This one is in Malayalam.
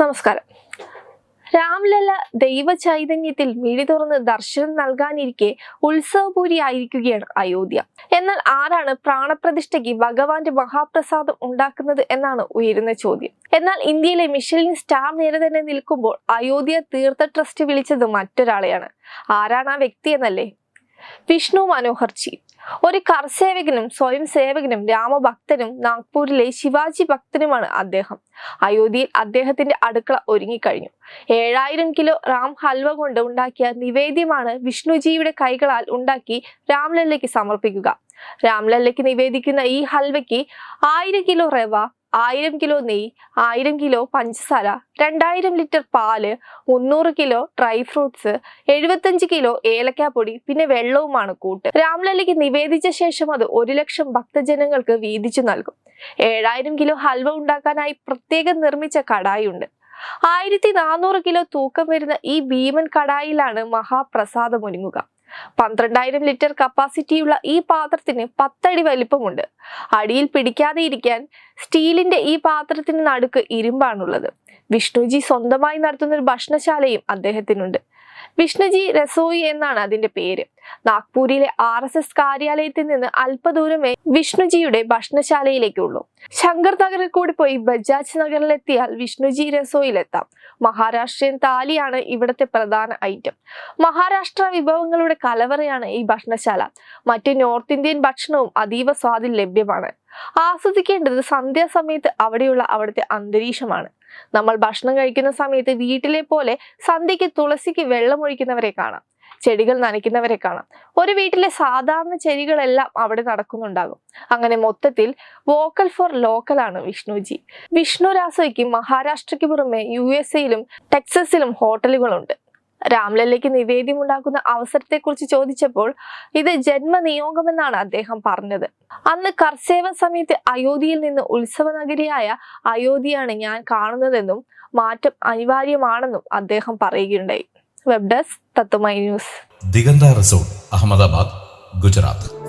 നമസ്കാരം. രാംലല ദൈവ ചൈതന്യത്തിൽ മിഴി തുറന്ന് ദർശനം നൽകാനിരിക്കെ ഉത്സവപൂരി ആയിരിക്കുകയാണ് അയോധ്യ. എന്നാൽ ആരാണ് പ്രാണപ്രതിഷ്ഠയ്ക്ക് ഭഗവാന്റെ മഹാപ്രസാദം ഉണ്ടാക്കുന്നത് എന്നാണ് ഉയരുന്ന ചോദ്യം. എന്നാൽ ഇന്ത്യയിലെ മിഷലിൻ സ്റ്റാർ നേരെ തന്നെ നിൽക്കുമ്പോൾ അയോധ്യ തീർത്ഥ ട്രസ്റ്റ് വിളിച്ചത് മറ്റൊരാളെയാണ്. ആരാണ് ആ വ്യക്തി എന്നല്ലേ? വിഷ്ണു മനോഹർജി. ഒരു കർസേവകനും സ്വയം സേവകനും രാമഭക്തനും നാഗ്പൂരിലെ ശിവാജി ഭക്തനുമാണ് അദ്ദേഹം. അയോധ്യയിൽ അദ്ദേഹത്തിന്റെ അടുക്കള ഒരുങ്ങിക്കഴിഞ്ഞു. ഏഴായിരം കിലോ റാം ഹൽവ കൊണ്ട് ഉണ്ടാക്കിയ നിവേദ്യമാണ് വിഷ്ണുജിയുടെ കൈകളാൽ ഉണ്ടാക്കി രാംലല്ലയ്ക്ക് സമർപ്പിക്കുക. രാംലല്ലയ്ക്ക് നിവേദിക്കുന്ന ഈ ഹൽവയ്ക്ക് ആയിരം കിലോ റവ ആയിരം കിലോ നെയ് ആയിരം കിലോ പഞ്ചസാര രണ്ടായിരം ലിറ്റർ പാൽ മുന്നൂറ് കിലോ ഡ്രൈ ഫ്രൂട്ട്സ് എഴുപത്തഞ്ച് കിലോ ഏലക്കാപ്പൊടി പിന്നെ വെള്ളവുമാണ് കൂട്ട്. രാംലല്ലയ്ക്ക് നിവേദിച്ച ശേഷം അത് ഒരു ലക്ഷം ഭക്തജനങ്ങൾക്ക് വീതിച്ചു നൽകും. ഏഴായിരം കിലോ ഹൽവ ഉണ്ടാക്കാനായി പ്രത്യേകം നിർമ്മിച്ച കടായുണ്ട്. ആയിരത്തി നാനൂറ് കിലോ തൂക്കം വരുന്ന ഈ ഭീമൻ കടായിലാണ് മഹാപ്രസാദം ഒരുങ്ങുക പന്ത്രണ്ടായിരം ലിറ്റർ കപ്പാസിറ്റിയുള്ള ഈ പാത്രത്തിന് പത്തടി വലിപ്പമുണ്ട്. അടിയിൽ പിടിക്കാതെ ഇരിക്കാൻ സ്റ്റീലിന്റെ ഈ പാത്രത്തിന് നടുക്ക് ഇരുമ്പാണുള്ളത്. വിഷ്ണുജി സ്വന്തമായി നടത്തുന്ന ഒരു ഭക്ഷണശാലയും അദ്ദേഹത്തിനുണ്ട്. വിഷ്ണുജി രസോയി എന്നാണ് അതിന്റെ പേര്. നാഗ്പൂരിലെ ആർ എസ് എസ് കാര്യാലയത്തിൽ നിന്ന് അല്പദൂരമേ വിഷ്ണുജിയുടെ ഭക്ഷണശാലയിലേക്കുള്ളൂ. ശങ്കർ നഗറിൽ കൂടി പോയി ബജാജ് നഗറിലെത്തിയാൽ വിഷ്ണുജി രസോയിലെത്താം. മഹാരാഷ്ട്രീയൻ താലിയാണ് ഇവിടുത്തെ പ്രധാന ഐറ്റം. മഹാരാഷ്ട്ര വിഭവങ്ങളുടെ കലവറയാണ് ഈ ഭക്ഷണശാല. മറ്റ് നോർത്ത് ഇന്ത്യൻ ഭക്ഷണവും അതീവ സ്വാദിൽ ലഭ്യമാണ്. ആസ്വദിക്കേണ്ടത് സന്ധ്യാസമയത്ത് അവിടെയുള്ള അവിടുത്തെ അന്തരീക്ഷമാണ്. നമ്മൾ ഭക്ഷണം കഴിക്കുന്ന സമയത്ത് വീട്ടിലെ പോലെ സന്ധ്യയ്ക്ക് തുളസിക്ക് വെള്ളമൊഴിക്കുന്നവരെ കാണാം ചെടികൾ നനയ്ക്കുന്നവരെ കാണാം. ഒരു വീട്ടിലെ സാധാരണ ചെടികളെല്ലാം അവിടെ നടക്കുന്നുണ്ടാകും. അങ്ങനെ മൊത്തത്തിൽ വോക്കൽ ഫോർ ലോക്കൽ ആണ് വിഷ്ണുജി. വിഷ്ണു രാസോയ്ക്ക് മഹാരാഷ്ട്രയ്ക്ക് പുറമെ യു എസ് എയിലും ടെക്സസിലും ഹോട്ടലുകളുണ്ട്. രാംലല്ലയ്ക്ക് നിവേദ്യമുണ്ടാക്കുന്ന അവസരത്തെക്കുറിച്ച് ചോദിച്ചപ്പോൾ ഇത് ജന്മനിയോഗമെന്നാണ് അദ്ദേഹം പറഞ്ഞത്. അന്ന് കർസേവ സമയത്ത് അയോധ്യയിൽ നിന്ന് ഉത്സവ നഗരിയായ അയോധ്യയാണ് ഞാൻ കാണുന്നതെന്നും മാറ്റം അനിവാര്യമാണെന്നും അദ്ദേഹം പറയുകയുണ്ടായി. Web desk Tatwamayi news. Digantha resort Ahmedabad Gujarat.